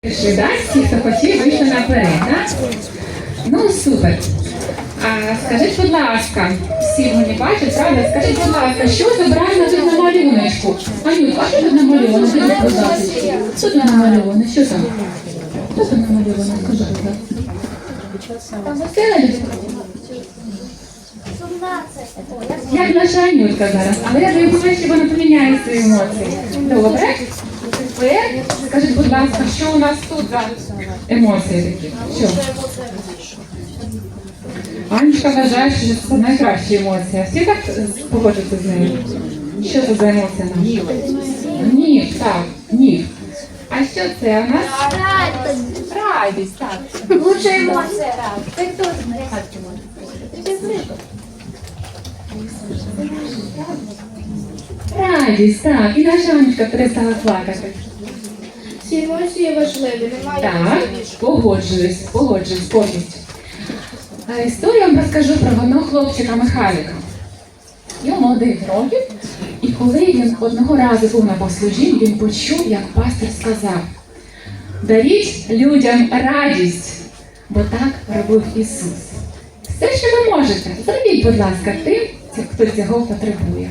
Пішли, да? Всі, хто хотів, вийшли наперед, так? Ну, супер. А скажіть, будь ласка, всі вони бачать, правда? Скажіть, будь ласка, що зображено тут на малюночку? Анют, а що тут намальовано? Що тут намальовано? Що там? Що там намальовано? Скажи, будь ласка. Там весела? Як наша Анютка зараз. Але я думаю, що вона поміняє свої емоції. Добре? Тепер скажіть, будь ласка, що у нас тут за емоції такі? Що? Анечка вважає, що це найкращі емоції. Всі так погоджуються з нею? Що це за емоція наша? Гнів, так, гнів. А що це у нас? Радість, так. Лучшая эмоция. Ты тоже Радість, так. І наша Анечка перестала плакати. Всі емоції важливі, немає Так, погоджуюсь, погоджуюсь повністю. А Історію вам розкажу про одного хлопчика Михайлика. Йому 9 років, і коли він одного разу був на послужінні, він почув, як пастор сказав: даріть людям радість, бо так робив Ісус. Все, що ви можете, зробіть, будь ласка, тим, хто цього потребує.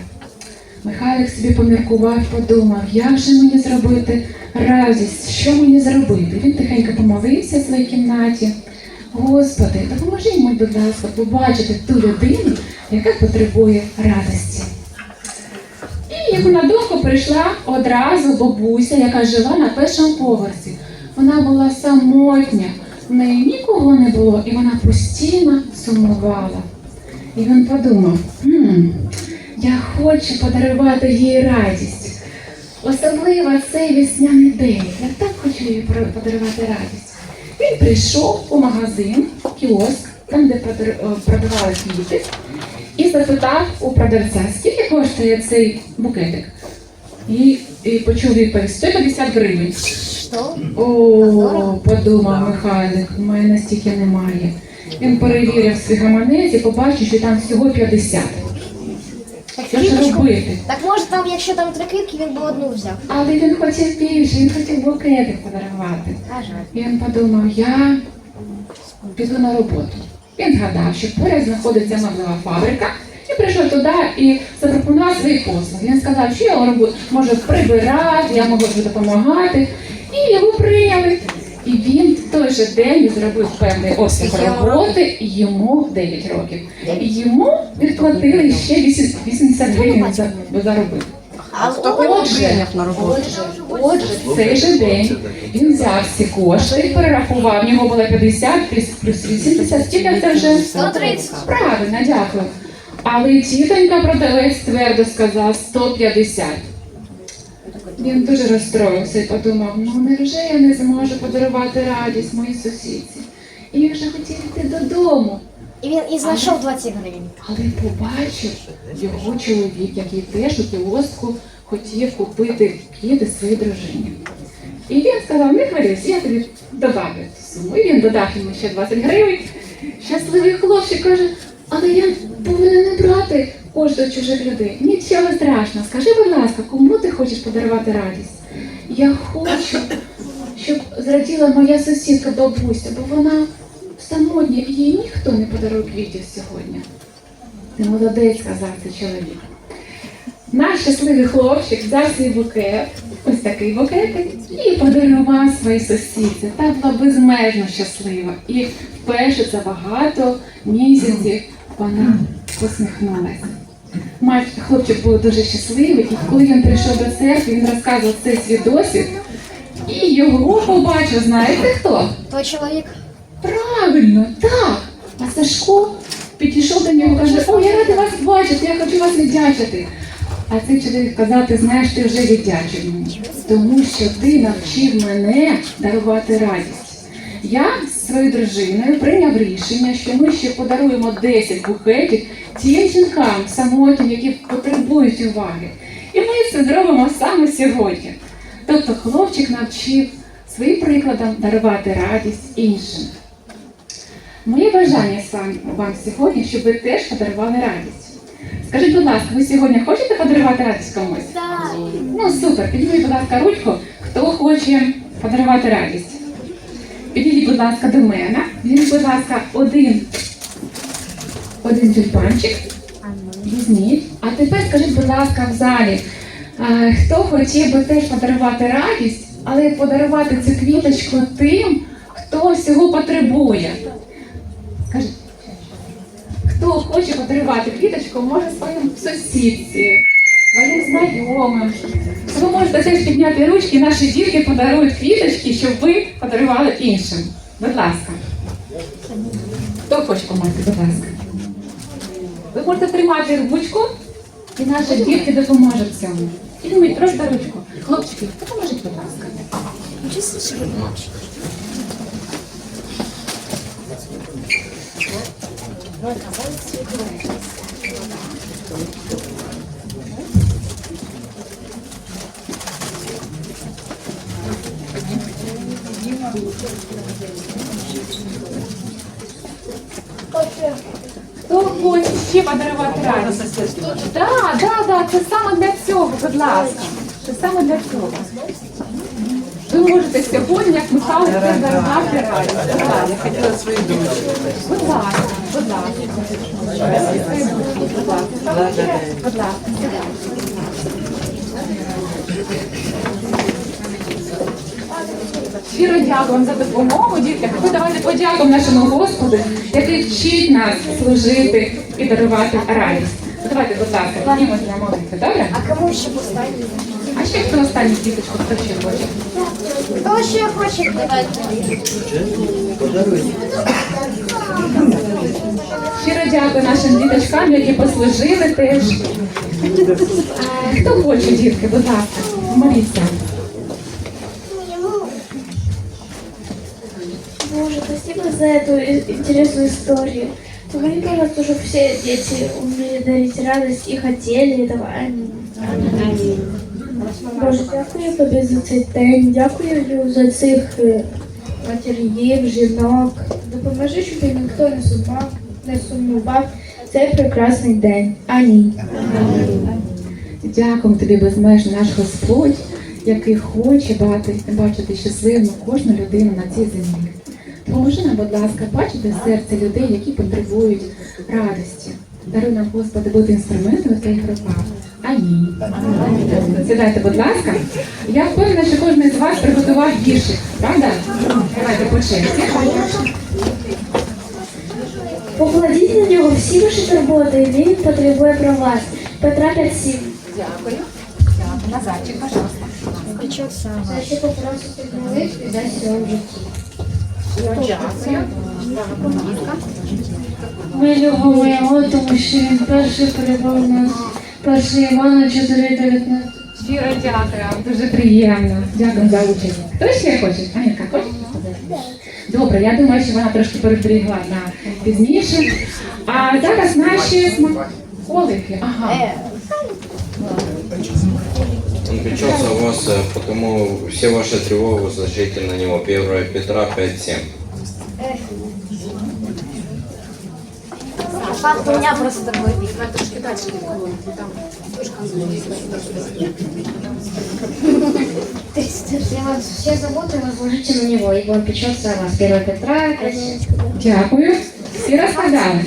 Михайлик собі поміркував, подумав, як же мені зробити радість, що мені зробити. Він тихенько помолився в своїй кімнаті. Господи, допоможи йому, будь ласка, побачити ту людину, яка потребує радості. І йому на думку прийшла одразу бабуся, яка жила на першому поверсі. Вона була самотня, в неї нікого не було, і вона постійно сумувала. І він подумав, хм, я хочу подарувати їй радість. Особливо цей весняний день. Я так хочу їй подарувати радість. Він прийшов у магазин, кіоск, там, де продавали квіти, і запитав у продавця, скільки коштує цей букетик. І, і почув відповідь 150 гривень. Що? О, подумав Михайлик, у мене стільки немає. Він перевірив свій гаманець і побачив, що там всього 50. Що ж робити? Так може там, якщо там три квітки, він би одну взяв. Але він хотів більше, він хотів букетик подарувати. Жаль. І він подумав, я піду на роботу. Він згадав, що поряд знаходиться меблева фабрика, і прийшов туди і запропонував свої послуги. Він сказав, що я роблю, можу прибирати, я можу допомагати. І його прийняли. І він той же день він зробив певний обсяг роботи, і йому 9 років. І йому відплатили ще 80 гривень за, заробити. А Отже, отже, отже, в цей же день він взяв всі кошти, перерахував, в нього було 50 плюс, плюс 80, скільки це вже? 130. Правильно, дякую. Але тітонька продавець твердо сказав 150. Він дуже розстроївся і подумав, ну невже я не зможу подарувати радість моїй сусідці? І він вже хотів йти додому. І він і знайшов 20 гривень. Але побачив його чоловік, який теж у кіоску хотів купити квіти своїй дружині. І він сказав, не хвилюйся, я тобі додав суму. І він додав йому ще 20 гривень. Щасливий хлопчик каже, але я повинен не брати кошти чужих людей. Нічого страшного. Скажи, будь ласка, кому ти хочеш подарувати радість? Я хочу, щоб зраділа моя сусідка бабуся, бо вона самотня і їй ніхто не подарує квітів сьогодні. Ти молодець, сказав цей чоловік. Наш щасливий хлопчик взяв свій букет, ось такий букетик, і подарував своїй сусідці. Та була безмежно щаслива. І вперше за багато місяців вона посміхнулася. Мать, хлопчик був дуже щасливий, і коли він прийшов до церкви, він розказував цей свій досвід. І його побачив, знаєте хто? Той чоловік. Правильно, так. А Сашко підійшов до нього і каже, о, я радий вас бачити, я хочу вас віддячити. А цей чоловік казав, ти знаєш, ти вже віддячив мені, тому що ти навчив мене дарувати радість. Я своєю дружиною прийняв рішення, що ми ще подаруємо 10 букетів тим жінкам самотнім, які потребують уваги. І ми це зробимо саме сьогодні. Тобто хлопчик навчив своїм прикладом дарувати радість іншим. Моє бажання вам сьогодні, щоб ви теж подарували радість. Скажіть, будь ласка, ви сьогодні хочете подарувати радість комусь? Так. Ну супер, підніміть, будь ласка, ручку, хто хоче подарувати радість. Підійдіть, будь ласка, до мене. Візьміть, будь ласка, один, один тюльпанчик. Візьміть. А тепер скажіть, будь ласка, в залі, хто хотів би теж подарувати радість, але подарувати цю квіточку тим, хто всього потребує. Скажіть, хто хоче подарувати квіточку, може своїм сусідці, своїм знайомим. Ви можете теж підняти ручки, наші дітки подарують квіточки, щоб ви подарували іншим. Будь ласка. Хто хоче допомогти, будь ласка. Ви можете тримати ручку, і наші дітки допоможуть в цьому. Візьміть просто ручку. Хлопчики, допоможіть, будь ласка. Хто хоче ще подарувати радість? Так, так, так, це саме для цього, будь ласка. Це саме для цього. Ви можете сьогодні, як Михайло, це дарувати радість. Я хотела свои дочь. Будь ласка, будь ласка. Будь ласка. Будь ласка. Щиро дякую вам за допомогу, дітки. Ви давайте подякуємо нашому Господу, який вчить нас служити і дарувати радість. Давайте, будь ласка, кланяємося на молитву, добре? А кому ще поставити? А ще хто останній діточку, хто ще хоче? Хто ще хоче давати? Щиро дякую нашим діточкам, які послужили теж. Хто хоче, дітки, будь ласка, моліться. спасибо за эту и- интересную историю. Погоди, пожалуйста, чтобы все дети умели дарить радость и хотели этого. Амінь. Боже, дякую тобі за цей день, дякую за цих е, матерів, жінок. Допоможи, щоб ніхто не сумував, не сумував цей прекрасний день. Амінь. Дякуємо тобі безмежно, наш Господь, який хоче бачити, бачити щасливу кожну людину на цій землі. Поможи нам, будь ласка, бачити серце людей, які потребують радості. Даруй нам, Господи, бути інструментом в твоїх руках. Амінь. Сідайте, будь ласка. Я впевнена, що кожен з вас приготував віршик, правда? Давайте по черзі. Покладіть на нього всі ваші турботи, і він потребує про вас. Петра 5.7. Дякую. Дякую. Назарчик, пожалуйста. Печок сам. Якщо попросити молитві, дасть цього в житті. Ми любимо його, тому що він перший перебав нас. Перший Івана 4.19. Щиро дякую, дуже приємно. Дякую за участь. Хто ще хоче? Анітка, хочеш сказати? Добре, я думаю, що вона трошки переберігла на пізніше. А зараз наші смаколики. Ага. Он печется у вас, потому все ваши тревоги возложите на него. 1 Петра 5.7. Факт у меня просто такой вид. То есть, все, вас- все заботы возложите на него, ибо он печется о вас. 1 Петра, Дякую. Всі розказали.